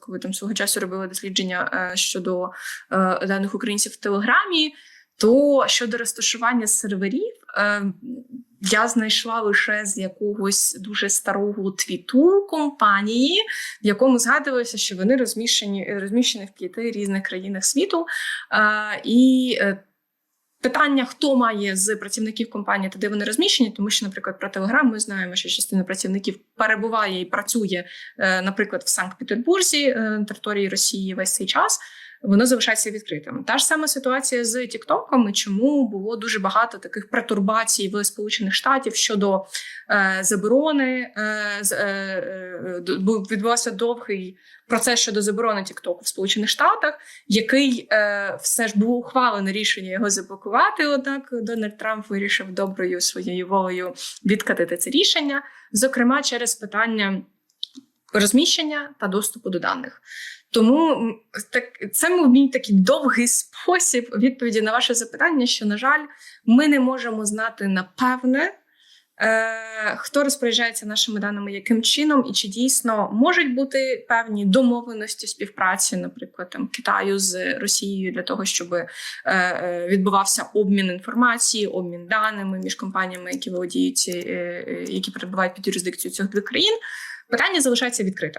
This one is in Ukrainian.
коли там свого часу робили дослідження е, щодо е, даних українців в Телеграмі, то щодо розташування серверів. е, Я знайшла лише з якогось дуже старого твіту компанії, в якому згадувалося, що вони розміщені, розміщені в п'яти різних країнах світу. І питання, хто має з працівників компанії та де вони розміщені, тому що, наприклад, про Телеграм ми знаємо, що частина працівників перебуває і працює, е, наприклад, в Санкт-Петербурзі, е, на території Росії весь цей час. Воно залишається відкритим. Та ж сама ситуація з Тіктоком, чому було дуже багато таких претурбацій в Сполучених Штатів щодо е, заборони. Е, е, е, відбувався довгий процес щодо заборони Тіктоку в Сполучених Штатах, який е, все ж було ухвалене рішення його заблокувати. Однак Дональд Трамп вирішив доброю своєю волею відкатити це рішення, зокрема через питання розміщення та доступу до даних. Тому так це мій такий довгий спосіб відповіді на ваше запитання, що на жаль, ми не можемо знати напевне. Е, хто розпоряджається нашими даними, яким чином, і чи дійсно можуть бути певні домовленості співпраці, наприклад, там Китаю з Росією для того, щоб е, е, відбувався обмін інформації, обмін даними між компаніями, які володіють, які перебувають під юрисдикцією цих двох країн. Питання залишається відкритим.